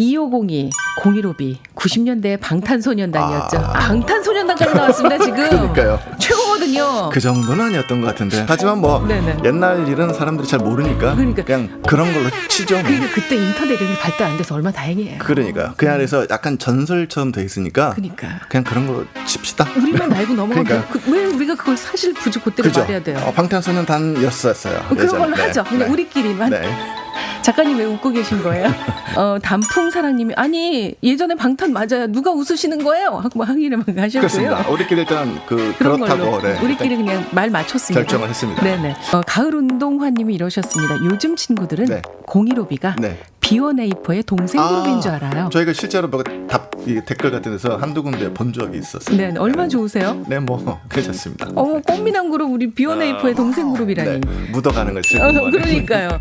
2502 015B 90년대 방탄소년단이었죠. 아. 방탄소년단까지 나왔습니다 지금. 그러니까요. 최고거든요. 그 정도는 아니었던 것 같은데. 하지만 뭐 네네. 옛날 일은 사람들이 잘 모르니까 그러니까. 냥 그런 걸로 치죠. 뭐. 그러니까 그때 인터넷 이런 게 발달 안 돼서 얼마나 다행이에요. 그러니까 그 안에서 약간 전설처럼 돼 있으니까 그러니까. 그냥 그런 걸로 칩시다. 우리만 알고 넘어가면 그러니까. 그, 왜 우리가 그걸 사실 굳이 그때로? 말해야 돼요? 어, 방탄소년단이었었어요. 그런. 걸로 네. 하죠. 그냥 네. 우리끼리만. 네. 작가님 왜 웃고 계신 거예요? 어, 단풍 사랑님이 아니 예전에 방탄 맞아요. 누가 웃으시는 거예요? 하고 항의를 막 하셨고요. 그렇습니다. 우리끼리 일단 그 그렇다고 네, 우리끼리 그냥 말 맞췄습니다. 결정을 했습니다. 네네. 어, 가을 운동화님이 이러셨습니다. 요즘 친구들은 네. 015B가 네. B1A4의 동생 그룹인 줄 알아요. 저희가 실제로 뭐 답, 이 댓글 같은 데서 한두 군데 본 적이 있었어요. 네, 얼마 좋으세요? 네, 뭐 괜찮습니다. 어머 꽃미남 그룹 우리 B1A4의 동생 그룹이라니. 네, 묻어가는 걸 쓰고. 어, 뭐. 그러니까요.